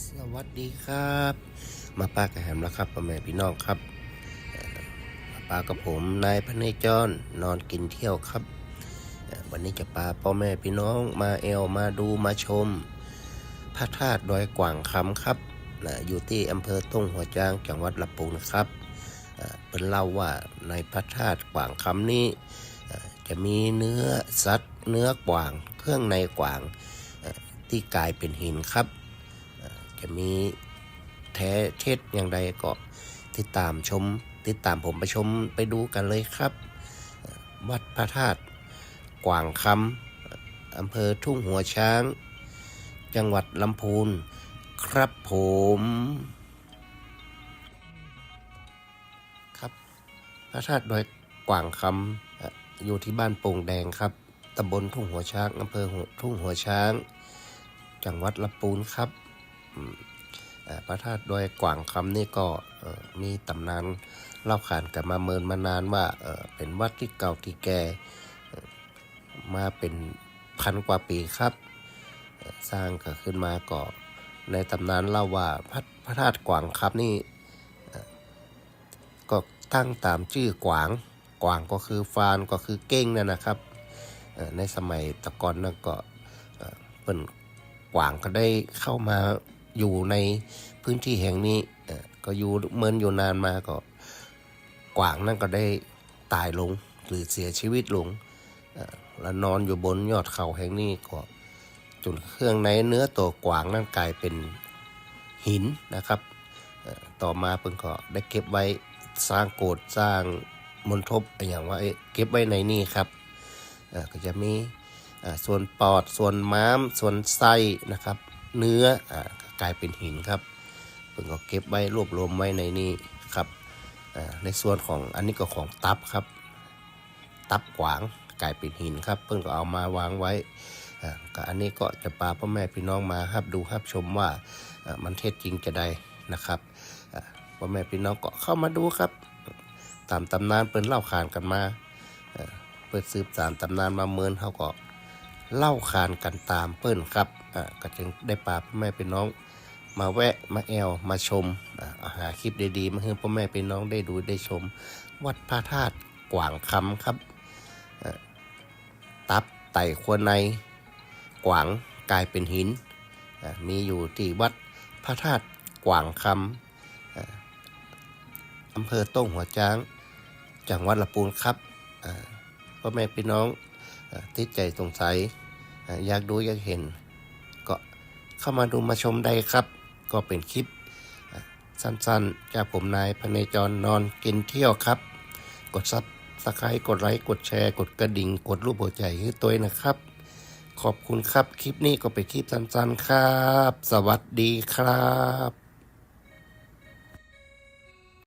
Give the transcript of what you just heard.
สวัสดีครับ มาป้ากับแฮมแล้วครับพ่อแม่พี่น้องครับมาป้ากับผมนายพเนจรนอนกินเที่ยวครับ วันนี้จะพาพ่อแม่พี่น้องมาเอลมาดูมาชม พระธาตุดอยกว่างคำครับนะอยู่ที่อำเภอต้งหัวจางจังหวัดลำพูนะครับเป็นเล่าว่าในพระธาตุกว่างคำนี้จะมีเนื้อสัตว์เนื้อกว่าง เครื่องในกว่างที่กลายเป็นหินครับ จะมีแท้เท็จอย่างใดก็ติดตามชม ติดตามผมไปชมไปดูกันเลยครับ วัดพระธาตุกว่างคำอำเภอทุ่งหัวช้าง จังหวัดลำพูนครับผมครับพระธาตุดอยกว่างคำอยู่ที่บ้านโป่งแดงครับตำบลทุ่งหัวช้างอำเภอทุ่งหัวช้าง จังหวัดลำพูนครับ พระธาตุดอยกว่างคำนี่ก็มีตำนานเล่าขานกันมาเมินมานานว่าเป็นวัดที่เก่าที่แก่มาเป็นพันกว่าปีครับ สร้างก็ขึ้นมาก็ในตำนานเล่าว่าพระพระธาตุกว่างคำนี่ก็ตั้งตามชื่อกวางกวางก็คือฟานก็คือเก้งนั่นนะครับ ในสมัยตะกอนนั่นก็เอ่อเป็นกวางก็ได้เข้ามา อยู่ในพื้นที่แห่งนี้ก็อยู่เมินอยู่นานมาก็กวางนั่นก็ได้ตายลงหรือเสียชีวิตลงแล้วนอนอยู่บนยอดเขาแห่งนี้ก็จนเครื่องในเนื้อตัวกวางนั่นกลายเป็นหินนะครับ ต่อมาเพิ่งก็ได้เก็บไว้สร้างโกดสร้างมณฑปอย่างว่าเก็บไว้ในนี่ครับก็จะมีส่วนปอดส่วนม้ามส่วนไส้นะครับ เนื้ออกลายเป็นหินครับเพิ่งก็เก็บไว้รวบรวมไว้ในนี้ครับในส่วนของอันนี้ก็ของตับครับ ตับขวางกลายเป็นหินครับ เพิ่งก็เอามาวางไว้ก็อันนี้ก็จะปาพ่อแม่พี่น้องมาครับดูครับชมว่ามันเท็จจริงจะได้นะครับพ่อแม่พี่น้องก็เข้ามาดูครับ ตามตำนานเปิ้นเล่าขานกันมาเอ่อเปิดสืบสารตำนานมาเมินเขาก็ เล่าขานกันตามเปิ้นครับอ่าก็จึงได้ปาพ่อแม่พี่น้อง มาแวะมาแอลมาชมอ่าหาคลิปดีๆมาให้พ่อแม่พี่น้องได้ดูได้ชม วัดพระธาตุกว่างคำครับอ่าตับไต่ขวในกว่างกลายเป็นหินอ่ามีอยู่ที่วัดพระธาตุกว่างคำอ่าอำเภอโต้งหัวจ้างจังหวัดลำพูนครับอ่าพ่อแม่พี่น้องอ่าติดใจสงสัย อยากดูอยากเห็น ก็เข้ามาดูมาชมได้ครับ ก็เป็นคลิปสั้นๆ จากผมนายพเนจรนอนกินเที่ยวครับ กดซับสไครต์กดไลค์ กดแชร์ กดกระดิ่ง กดรูปหัวใจให้ตัวนะครับ ขอบคุณครับ คลิปนี้ก็เป็นคลิปสั้นๆ ครับ สวัสดีครับ